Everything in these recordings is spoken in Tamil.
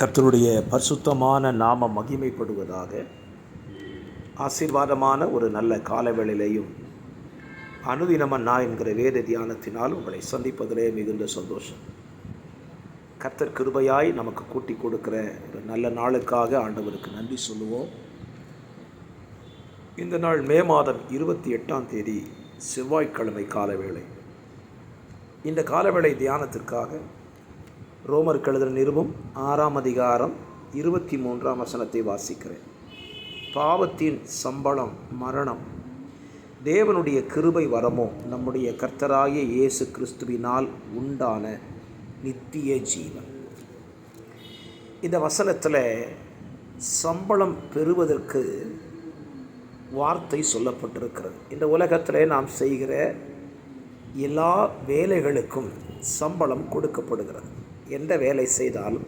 கர்த்தருடைய பரிசுத்தமான நாம மகிமைப்படுவதாக ஆசீர்வாதமான ஒரு நல்ல காலவேளையிலையும் அனுதினமன்னா என்கிற வேத தியானத்தினால் உங்களை சந்திப்பதிலே மிகுந்த சந்தோஷம். கர்த்தர் கிருபையாய் நமக்கு கூட்டி கொடுக்கிற ஒரு நல்ல நாளுக்காக ஆண்டவருக்கு நன்றி சொல்லுவோம். இந்த நாள் மே மாதம் இருபத்தி எட்டாம் தேதி செவ்வாய்க்கிழமை காலவேளை. இந்த காலவேளை தியானத்திற்காக ரோமர் கழுதல் நிருபம் ஆறாம் அதிகாரம் இருபத்தி மூன்றாம் வசனத்தை வாசிக்கிறேன். பாவத்தின் சம்பளம் மரணம். தேவனுடைய கிருபை வரமோ நம்முடைய கர்த்தராகிய இயேசு கிறிஸ்துவினால் உண்டான நித்திய ஜீவன். இந்த வசனத்தில் சம்பளம் பெறுவதற்கு வார்த்தை சொல்லப்பட்டிருக்கிறது. இந்த உலகத்தில் நாம் செய்கிற எல்லா வேலைகளுக்கும் சம்பளம் கொடுக்கப்படுகிறது. எந்த வேலை செய்தாலும்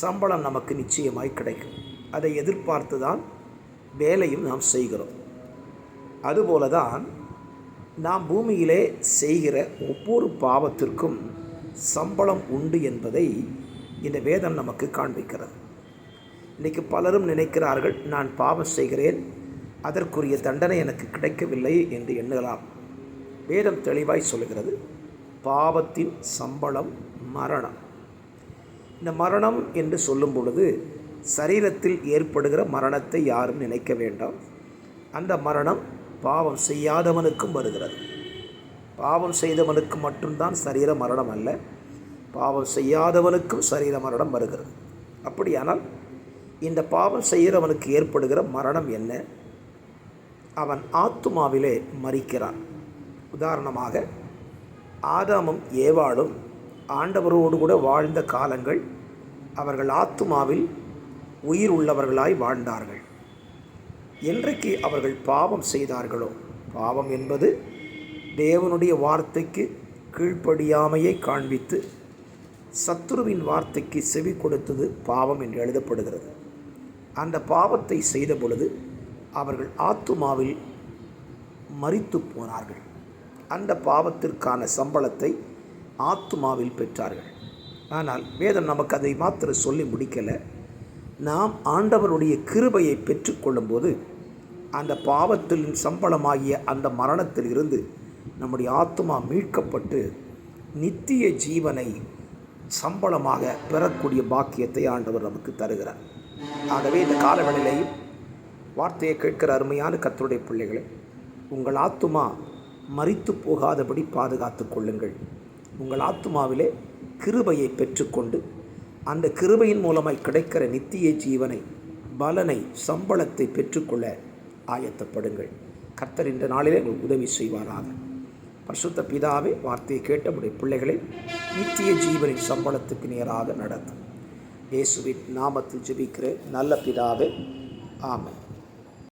சம்பளம் நமக்கு நிச்சயமாய் கிடைக்கும். அதை எதிர்பார்த்து தான் வேலையும் நாம் செய்கிறோம். அதுபோல தான் நாம் பூமியிலே செய்கிற ஒவ்வொரு பாவத்திற்கும் சம்பளம் உண்டு என்பதை இந்த வேதம் நமக்கு காண்பிக்கிறது. இன்றைக்கு பலரும் நினைக்கிறார்கள் நான் பாவம் செய்கிறேன் அதற்குரிய தண்டனை எனக்கு கிடைக்கவில்லை என்று எண்ணலாம் வேதம் தெளிவாய் சொல்கிறது பாவத்தின் சம்பளம் மரணம். இந்த மரணம் என்று சொல்லும் பொழுது சரீரத்தில் ஏற்படுகிற மரணத்தை யாரும் நினைக்க வேண்டாம். அந்த மரணம் பாவம் செய்யாதவனுக்கும் வருகிறது. பாவம் செய்தவனுக்கு மட்டும்தான் சரீர மரணம் அல்ல பாவம் செய்யாதவனுக்கும் சரீர மரணம் வருகிறது. அப்படியானால் இந்த பாவம் செய்கிறவனுக்கு ஏற்படுகிற மரணம் என்ன? அவன் ஆத்துமாவிலே மறிக்கிறான் உதாரணமாக ஆதாமும் ஏவாளும் ஆண்டவரோடு கூட வாழ்ந்த காலங்கள் அவர்கள் ஆத்துமாவில் உயிர் உள்ளவர்களாய் வாழ்ந்தார்கள். என்றைக்கு அவர்கள் பாவம் செய்தார்களோ? பாவம் என்பது தேவனுடைய வார்த்தைக்கு கீழ்ப்படியாமையை காண்பித்து சத்துருவின் வார்த்தைக்கு செவி கொடுத்தது பாவம் என்று எழுதப்படுகிறது. அந்த பாவத்தை செய்த பொழுது அவர்கள் ஆத்துமாவில் மறித்து போனார்கள். அந்த பாவத்திற்கான சம்பளத்தை ஆத்துமாவில் பெற்றார்கள். ஆனால் வேதம் நமக்கு அதை மாத்திர சொல்லி முடிக்கலை. நாம் ஆண்டவருடைய கிருபையை பெற்றுக்கொள்ளும்போது அந்த பாவத்தின் சம்பளமாகிய அந்த மரணத்தில் இருந்து நம்முடைய ஆத்மா மீட்கப்பட்டு நித்திய ஜீவனை சம்பளமாக பெறக்கூடிய பாக்கியத்தை ஆண்டவர் நமக்கு தருகிறார். ஆகவே இந்த காலவெளியிலையும் வார்த்தையை கேட்கிற அருமையான கத்தருடைய பிள்ளைகளை உங்கள் ஆத்துமா மறித்து போகாதபடி பாதுகாத்து கொள்ளுங்கள். உங்கள் ஆத்துமாவிலே கிருபையை பெற்றுக்கொண்டு அந்த கிருபையின் மூலமாய் கிடைக்கிற நித்திய ஜீவனை பலனை சம்பளத்தை பெற்றுக்கொள்ள ஆயத்தப்படுங்கள். கர்த்தர் இந்த நாளிலே உங்கள் உதவி செய்வாராக. பரிசுத்த பிதாவே வார்த்தையை கேட்டபடி பிள்ளைகளை நித்திய ஜீவனின் சம்பளத்துக்கு நேராக நடத்தும். இயேசுவின் நாமத்தில் ஜெபிக்கிற நல்ல பிதாவே ஆமை